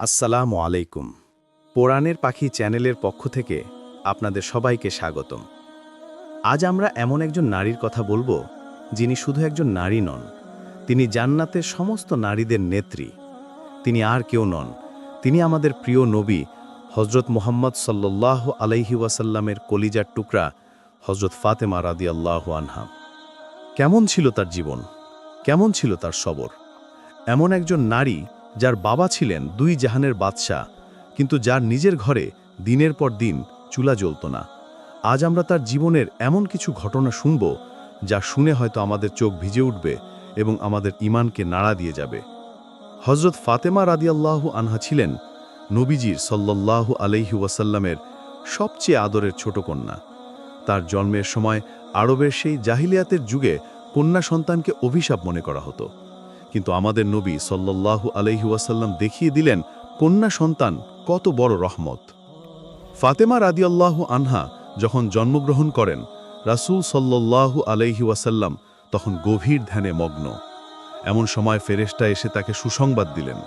আসসালামু আলাইকুম। পোরাণের পাখি চ্যানেলের পক্ষ থেকে আপনাদের সবাইকে স্বাগতম। আজ আমরা এমন একজন নারীর কথা বলব, যিনি শুধু একজন নারী নন, তিনি জান্নাতের সমস্ত নারীদের নেত্রী। তিনি আর কেউ নন, তিনি আমাদের প্রিয় নবী হজরত মোহাম্মদ সাল্লাহ আলাইহি ওয়াসাল্লামের কলিজার টুকরা হজরত ফাতেমা রাদি আল্লাহ আনহা। কেমন ছিল তার জীবন? কেমন ছিল তার সবর? এমন একজন নারী যার বাবা ছিলেন দুই জাহানের বাদশাহ, কিন্তু যার নিজের ঘরে দিনের পর দিন চুলা জ্বলত না। আজ আমরা তার জীবনের এমন কিছু ঘটনা শুনব যা শুনে হয়তো আমাদের চোখ ভিজে উঠবে এবং আমাদের ইমানকে নাড়া দিয়ে যাবে। হজরত ফাতেমা রাদিয়াল্লাহু আনহা ছিলেন নবীজির সল্লাল্লাহু আলাইহি ওয়াসাল্লামের সবচেয়ে আদরের ছোট কন্যা। তার জন্মের সময় আরবের সেই জাহিলিয়াতের যুগে কন্যা সন্তানকে অভিশাপ মনে করা হতো। কিন্তু আমাদের নবী সল্লাল্লাহু আলাইহি ওয়াসাল্লাম দেখিয়ে দিলেন, কন্যা সন্তান, কত বড় রহমত। ফাতেমা রাদিয়াল্লাহু আনহা যখন জন্মগ্রহণ করেন, রাসূল সল্লাল্লাহু আলাইহি ওয়াসাল্লাম তখন গভীর ধ্যানে মগ্ন। এমন সময় ফেরেশতা এসে তাকে সুসংবাদ দিলেন।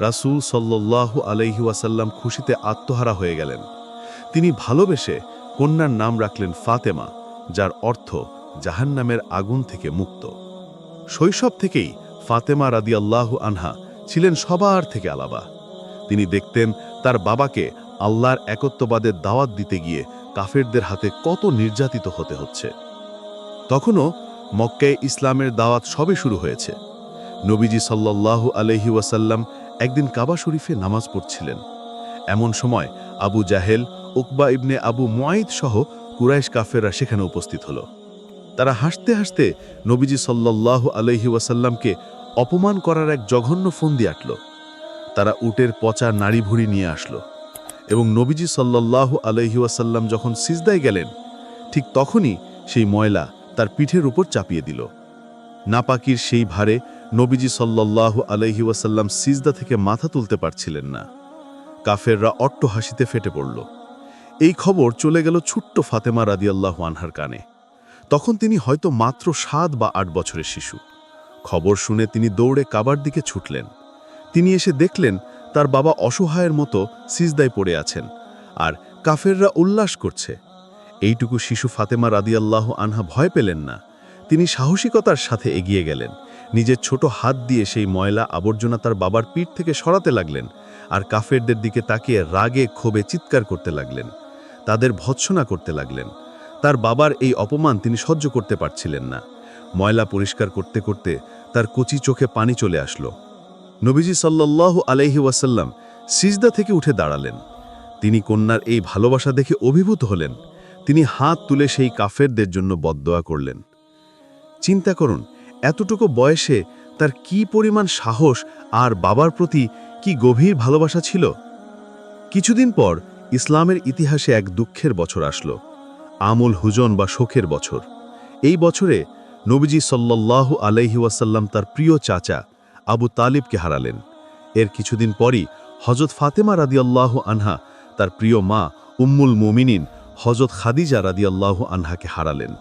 রাসূল সল্লাল্লাহু আলাইহি ওয়াসাল্লাম খুশিতে আত্মহারা হয়ে গেলেন। তিনি ভালোবেসে কন্যার নাম রাখলেন ফাতেমা, যার অর্থ জাহান্নামের আগুন থেকে মুক্ত। শৈশব থেকেই ফাতেমা রাদিয়াল্লাহু আনহা ছিলেন সবার থেকে আলাবা। তিনি দেখতেন তার বাবাকে আল্লাহর একত্ববাদের দাওয়াত দিতে গিয়ে কাফেরদের হাতে কত নির্যাতিত হতে হচ্ছে। তখনও মক্কায় ইসলামের দাওয়াত সবে শুরু হয়েছে। নবীজি সাল্লাল্লাহু আলহি ওয়াসাল্লাম একদিন কাবা শরীফে নামাজ পড়ছিলেন। এমন সময় আবু জাহেল, উকবা ইবনে আবু মুয়াইদ সহ কুরাইশ কাফেররা সেখানে উপস্থিত হলো। তারা হাসতে হাসতে নবীজি সাল্লাল্লাহু আলহি ওয়াসাল্লামকে অপমান করার এক জঘন্য ফন্দি আটল। তারা উটের পচা নাড়ি ভুড়ি নিয়ে আসলো এবং নবীজি সাল্লাল্লাহু আলহি ওয়াসাল্লাম যখন সিজদায় গেলেন, ঠিক তখনই সেই ময়লা তার পিঠের উপর চাপিয়ে দিল। নাপাকির সেই ভারে নবীজি সাল্লাল্লাহু আলহি ওয়াসাল্লাম সিজদা থেকে মাথা তুলতে পারছিলেন না। কাফেররা অট্ট হাসিতে ফেটে পড়ল। এই খবর চলে গেল ছোট্ট ফাতেমা রাদিয়াল্লাহু আনহার কানে। তখন তিনি হয়তো মাত্র সাত বা আট বছরের শিশু। খবর শুনে তিনি দৌড়ে কাবার দিকে ছুটলেন। তিনি এসে দেখলেন তার বাবা অসহায়ের মতো সিজদায় পড়ে আছেন আর কাফেররা উল্লাস করছে। এইটুকু শিশু ফাতেমা রাদিয়াল্লাহ আনহা ভয় পেলেন না। তিনি সাহসিকতার সাথে এগিয়ে গেলেন। নিজের ছোট হাত দিয়ে সেই ময়লা আবর্জনা তার বাবার পিঠ থেকে সরাতে লাগলেন আর কাফেরদের দিকে তাকিয়ে রাগে ক্ষোভে চিৎকার করতে লাগলেন। তাদের ভৎসনা করতে লাগলেন। তার বাবার এই অপমান তিনি সহ্য করতে পারছিলেন না। ময়লা পরিষ্কার করতে করতে তার কচি চোখে পানি চলে আসলো। নবীজি সাল্লাল্লাহু আলাইহি ওয়াসাল্লাম সিজদা থেকে উঠে দাঁড়ালেন। তিনি কন্যার এই ভালোবাসা দেখে অভিভূত হলেন। তিনি হাত তুলে সেই কাফেরদের জন্য বদদোয়া করলেন। চিন্তা করুন, এতটুকু বয়সে তার কি পরিমাণ সাহস আর বাবার প্রতি কি গভীর ভালোবাসা ছিল? কিছুদিন পর ইসলামের ইতিহাসে এক দুঃখের বছর আসলো। আমুল হুজন বা শোকের বছর। এই বছরে নবীজি সাল্লাল্লাহু আলাইহি ওয়াসাল্লাম তার প্রিয় চাচা আবু তালিবকে হারালেন। এর কিছুদিন পরই হজরত ফাতেমা রাদিয়াল্লাহু আনহা তার প্রিয় মা উম্মুল মুমিনিন হজরত খাদিজা রাদিয়াল্লাহু আনহাকে হারালেন।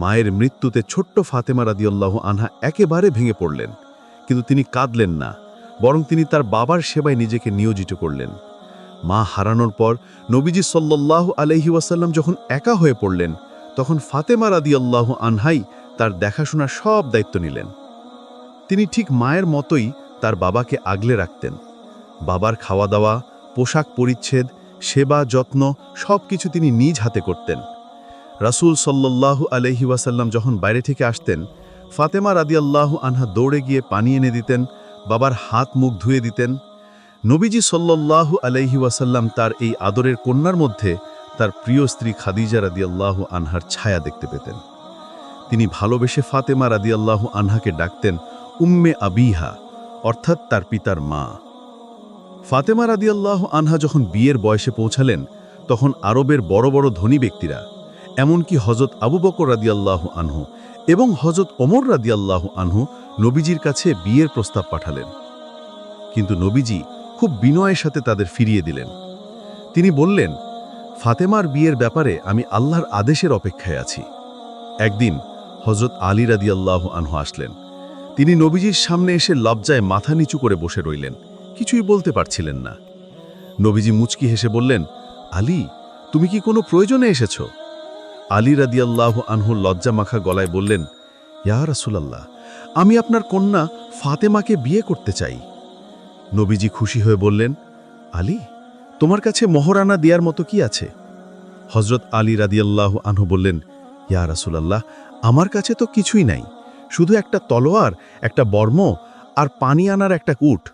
মায়ের মৃত্যুতে ছোট্ট ফাতেমা রাদিয়াল্লাহু আনহা একেবারে ভেঙে পড়লেন। কিন্তু তিনি কাঁদলেন না, বরং তিনি তার বাবার সেবায় নিজেকে নিয়োজিত করলেন। মা হারানোর পর নবীজি সাল্লাল্লাহু আলহি ওয়াসাল্লাম যখন একা হয়ে পড়লেন, তখন ফাতেমা রাদিয়াল্লাহু আনহাই তার দেখাশোনার সব দায়িত্ব নিলেন। তিনি ঠিক মায়ের মতোই তার বাবাকে আগলে রাখতেন। বাবার খাওয়া দাওয়া পোশাক পরিচ্ছেদ, সেবা যত্ন সব কিছু তিনি নিজ হাতে করতেন। রাসূল সাল্লাল্লাহু আলহি ওয়াসাল্লাম যখন বাইরে থেকে আসতেন, ফাতেমা রাদিয়াল্লাহু আনহা দৌড়ে গিয়ে পানি এনে দিতেন, বাবার হাত মুখ ধুয়ে দিতেন। নবীজি সাল্লাল্লাহু আলাইহি ওয়াসাল্লাম তার এই আদরের কন্যার মধ্যে তার প্রিয় স্ত্রী খাদিজা রাদিয়াল্লাহু আনহার ছায়া দেখতে পেতেন। তিনি ভালোবেসে ফাতেমা রাদিয়াল্লাহু আনহাকে ডাকতেন উম্মে আবিহা, অর্থাৎ তার পিতার মা। ফাতেমা রাদিয়াল্লাহু আনহা যখন বিয়ের বয়সে পৌঁছালেন, তখন আরবের বড় বড় ধনী ব্যক্তিরা, এমনকি হজরত আবু বকর রাদিয়াল্লাহু আনহু এবং হজরত ওমর রাদিয়াল্লাহু আনহু নবীজির কাছে বিয়ের প্রস্তাব পাঠালেন। কিন্তু নবীজি খুব বিনয়ের সাথে তাদের ফিরিয়ে দিলেন। তিনি বললেন, ফাতেমার বিয়ের ব্যাপারে আমি আল্লাহর আদেশের অপেক্ষায় আছি। একদিন হজরত আলী রাদিয়াল্লাহু আনহু আসলেন। তিনি নবীজির সামনে এসে লজ্জায় মাথা নিচু করে বসে রইলেন, কিছুই বলতে পারছিলেন না। নবীজি মুচকি হেসে বললেন, আলী, তুমি কি কোনো প্রয়োজনে এসেছ? আলী রাদিয়াল্লাহ আনহু লজ্জা মাখা গলায় বললেন, ইয়া রাসূলাল্লাহ, আমি আপনার কন্যা ফাতেমাকে বিয়ে করতে চাই। নবীজি খুশি হয়ে বললেন, আলী, তোমার কাছে মহরানা দেওয়ার মতো কি আছে? হজরত আলী রাদিয়াল্লাহ আনহু বললেন, ইয়া রাসূলাল্লাহ আমার কাছে তো কিছুই নাই। শুধু একটা তলোয়ার, একটা বর্ম আর পানি আনার একটা উট।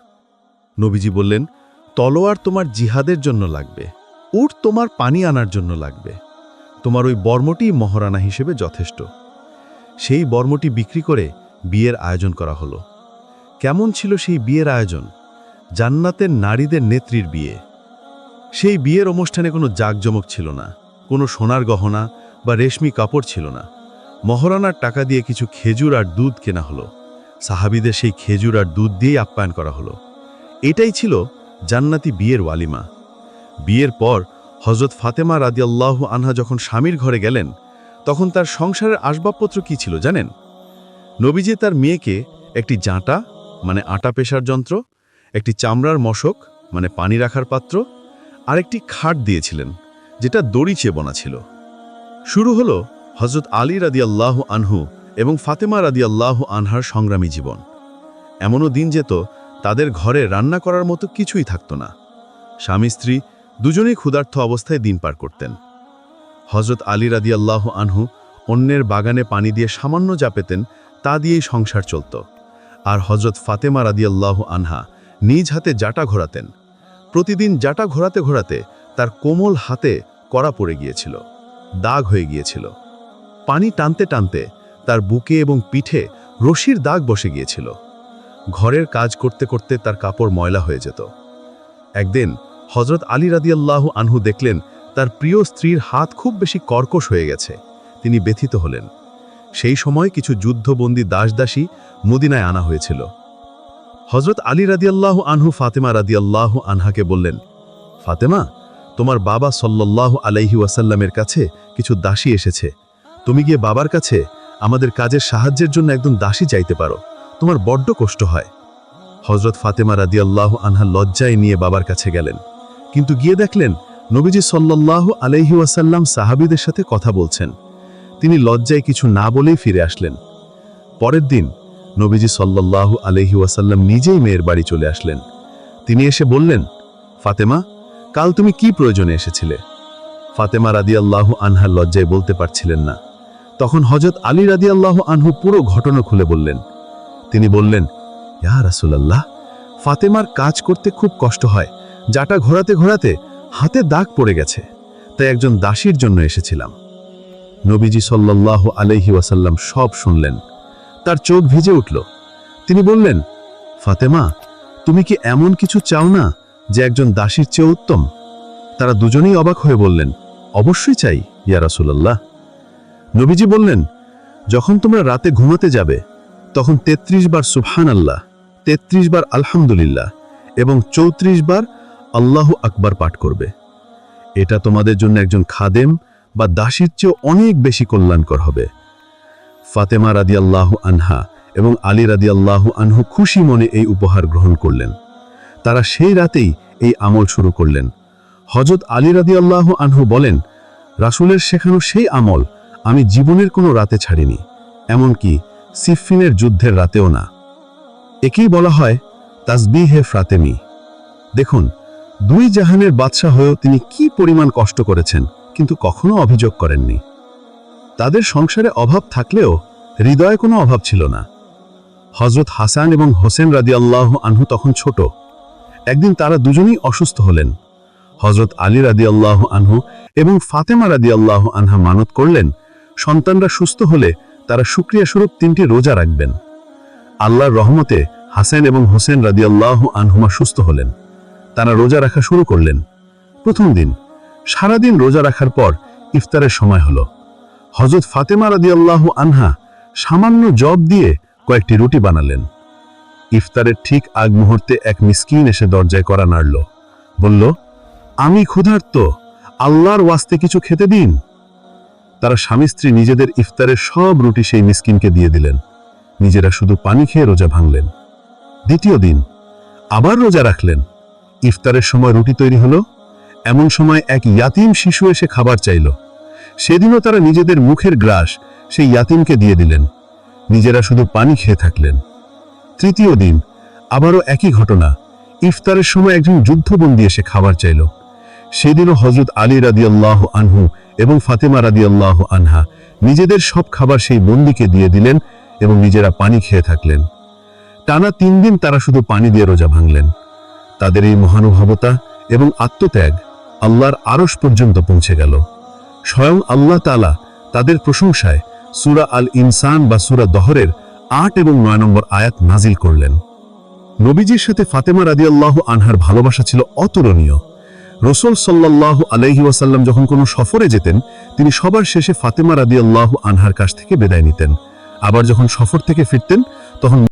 নবীজি বললেন, তলোয়ার তোমার জিহাদের জন্য লাগবে, উট তোমার পানি আনার জন্য লাগবে। তোমার ওই বর্মটি মহারানা হিসেবে যথেষ্ট। সেই বর্মটি বিক্রি করে বিয়ের আয়োজন করা হলো। কেমন ছিল সেই বিয়ের আয়োজন? জান্নাতের নারীদের নেত্রীর বিয়ে। সেই বিয়ের অনুষ্ঠানে কোনো জাঁকজমক ছিল না, কোনো সোনার গহনা বা রেশমি কাপড় ছিল না। মহারানার টাকা দিয়ে কিছু খেজুর আর দুধ কেনা হলো। সাহাবিদের সেই খেজুর আর দুধ দিয়েই আপ্যায়ন করা হলো। এটাই ছিল জান্নাতি বিয়ের ওয়ালিমা। বিয়ের পর হজরত ফাতেমা রাদিয়াল্লাহু আনহা যখন স্বামীর ঘরে গেলেন, তখন তার সংসারের আসবাবপত্র কি ছিল জানেন? নবীজি তার মেয়েকে একটি জাঁটা মানে আটা পেশার যন্ত্র, একটি চামড়ার মশক মানে পানি রাখার পাত্র আর একটি খাট দিয়েছিলেন, যেটা দড়ি চেয়ে বোনা ছিল। শুরু হলো হজরত আলী রাদিয়াল্লাহু আনহু এবং ফাতেমা রাদিয়াল্লাহু আনহার সংগ্রামী জীবন। এমনও দিন যেত, তাদের ঘরে রান্না করার মতো কিছুই থাকত না। স্বামী স্ত্রী দুজনেই ক্ষুধার্থ অবস্থায় দিন পার করতেন। হজরত আলী রাদিয়াল্লাহ আনহু অন্যের বাগানে পানি দিয়ে সামান্য যা পেতেন, তা দিয়েই সংসার চলত। আর হজরত ফাতেমা রাদিয়াল্লাহ আনহা নিজ হাতে জাটা ঘোরাতেন। প্রতিদিন জাটা ঘোরাতে ঘোরাতে তার কোমল হাতে কড়া পড়ে গিয়েছিল, দাগ হয়ে গিয়েছিল। পানি টানতে টানতে তার বুকে এবং পিঠে রশির দাগ বসে গিয়েছিল। ঘরের কাজ করতে করতে তার কাপড় ময়লা হয়ে যেত। একদিন হজরত আলী রাদিয়াল্লাহ আনহু দেখলেন তার প্রিয় স্ত্রীর হাত খুব বেশি কর্কশ হয়ে গেছে। তিনি ব্যথিত হলেন। সেই সময় কিছু যুদ্ধবন্দী দাসদাসী মদিনায় আনা হয়েছিল। হজরত আলী রাদিয়াল্লাহ আনহু ফাতেমা রাদিয়াল্লাহ আনহাকে বললেন, ফাতেমা, তোমার বাবা সল্লাল্লাহ আলাইহি ওয়াসাল্লামের কাছে কিছু দাসী এসেছে। তুমি গিয়ে বাবার কাছে আমাদের কাজের সাহায্যের জন্য একদম দাসী চাইতে পারো। তোমার বড্ড কষ্ট হয়। হজরত ফাতেমা রাদিয়াল্লাহ আনহা লজ্জায় নিয়ে বাবার কাছে গেলেন। কিন্তু গিয়ে দেখলেন, নবীজি সল্লাল্লাহু আলাইহি ওয়াসাল্লাম সাহাবীদের সাথে কথা বলছেন। তিনি লজ্জায় কিছু না বলেই ফিরে আসলেন। পরের দিন নবীজি সল্লাল্লাহু আলাইহি ওয়াসাল্লাম নিজেই মেয়ের বাড়ি চলে আসলেন। তিনি এসে বললেন, ফাতেমা, কাল তুমি কি প্রয়োজনে এসেছিলে? ফাতেমা রাদিয়াল্লাহু আনহার লজ্জায় বলতে পারছিলেন না। তখন হজরত আলী রাদিয়াল্লাহু আনহু পুরো ঘটনা খুলে বললেন। তিনি বললেন, ইয়া রাসূলুল্লাহ, ফাতেমার কাজ করতে খুব কষ্ট হয়। যাটা ঘোরাতে ঘোরাতে হাতে দাগ পড়ে গেছে। তাই একজন দাসীর জন্য এসেছিলাম। নবীজি সাল্লাল্লাহ আলাইহি ওয়াসাল্লাম সব শুনলেন। তার চোখ ভিজে উঠল। তিনি বললেন, ফাতেমা, তুমি কি এমন কিছু চাও না যে একজন দাসীর চেয়ে উত্তম? তারা দুজনেই অবাক হয়ে বললেন, অবশ্যই চাই, ইয়া রাসূলুল্লাহ। নবীজি বললেন, যখন তোমরা রাতে ঘুমাতে যাবে, তখন ৩৩ বার সুবহান আল্লাহ তেত্রিশ বার আলহামদুলিল্লাহ এবং চৌত্রিশ বার আল্লাহু আকবার পাঠ করবে। এটা তোমাদের জন্য একজন খাদেম বা দাসীর চেয়ে অনেক বেশি কল্যাণকর হবে। ফাতেমা রাদিয়াল্লাহু আনহা এবং আলী রাদিয়াল্লাহু আনহু খুশি মনে এই উপহার গ্রহণ করলেন। তারা সেই রাতেই এই আমল শুরু করলেন। হজরত আলী রাদিয়াল্লাহু আনহু বলেন, রাসূলের শেখানো সেই আমল আমি জীবনের কোনো রাতে ছাড়িনি, এমনকি সিফিনের যুদ্ধের রাতেও না। একেই বলা হয় তাজবি হে ফ্রাতেমি। দেখুন, দুই জাহানের বাদশাহ হয়েও তিনি কি পরিমাণ কষ্ট করেছেন, কিন্তু কখনো অভিযোগ করেননি। তাদের সংসারে অভাব থাকলেও হৃদয়ে কোনো অভাব ছিল না। হজরত হাসান এবং হোসেন রাদিয়াল্লাহ আনহু তখন ছোট। একদিন তারা দুজনেই অসুস্থ হলেন। হজরত আলী রাদি আল্লাহ আনহু এবং ফাতেমা রাদিয়াল্লাহ আনহা মানত করলেন সন্তানরা সুস্থ হলে তারা সুক্রিয়া স্বরূপ তিনটি রোজা রাখবেন। আল্লাহর রহমতে হাসেন এবং হোসেন রাদিয়াল্লাহ আনহুমা সুস্থ হলেন। তারা রোজা রাখা শুরু করলেন। প্রথম দিন, সারাদিন রোজা রাখার পর ইফতারের সময় হল। হজরত ফাতেমা রাদিয়াল্লাহ আনহা সামান্য জব দিয়ে কয়েকটি রুটি বানালেন। ইফতারের ঠিক আগ মুহূর্তে এক মিসকিন এসে দরজায় করা নাড়ল। বলল, আমি ক্ষুধার্ত, আল্লাহর ওয়াস্তে কিছু খেতে দিন? তারা স্বামী স্ত্রী নিজেদের ইফতারের সব রুটি সেই মিসকিনকে দিয়ে দিলেন। নিজেরা শুধু পানি খেয়ে রোজা ভাঙলেন। দ্বিতীয় দিন, আবার রোজা রাখলেন। ইফতারের সময় রুটি তৈরি হলো। এমন সময় এক ইয়াতিম শিশু এসে খাবার চাইল। সেদিনও তারা নিজেদের মুখের গ্রাস সেই ইয়াতিমকে দিয়ে দিলেন। নিজেরা শুধু পানি খেয়ে থাকলেন। তৃতীয় দিন, আবারও একই ঘটনা। ইফতারের সময় একজন যুদ্ধবন্দী এসে খাবার চাইল। সেদিনও হজরত আলী রাদিয়াল্লাহ আনহু এবং ফাতেমা রাদিয়াল্লাহ আনহা নিজেদের সব খাবার সেই বন্দিকে দিয়ে দিলেন এবং নিজেরা পানি খেয়ে থাকলেন। টানা তিন দিন তারা শুধু পানি দিয়ে রোজা ভাঙলেন। তাদের এই মহানুভবতা এবং আত্মত্যাগ আল্লাহর আরশ পর্যন্ত পৌঁছে গেল। স্বয়ং আল্লাহ তালা তাদের প্রশংসায় সুরা আল ইনসান বা সুরা দহরের আট এবং নয় নম্বর আয়াত নাজিল করলেন। নবীজির সাথে ফাতেমা রাদিয়াল্লাহু আনহার ভালোবাসা ছিল অতুলনীয়। রসুল সাল্লাহ আলহি ওয়াসাল্লাম যখন কোনো সফরে যেতেন, তিনি সবার শেষে ফাতেমা রাদিয়াল্লাহু আনহার কাছ থেকে বেদায় নিতেন। আবার যখন সফর থেকে ফিরতেন, তখন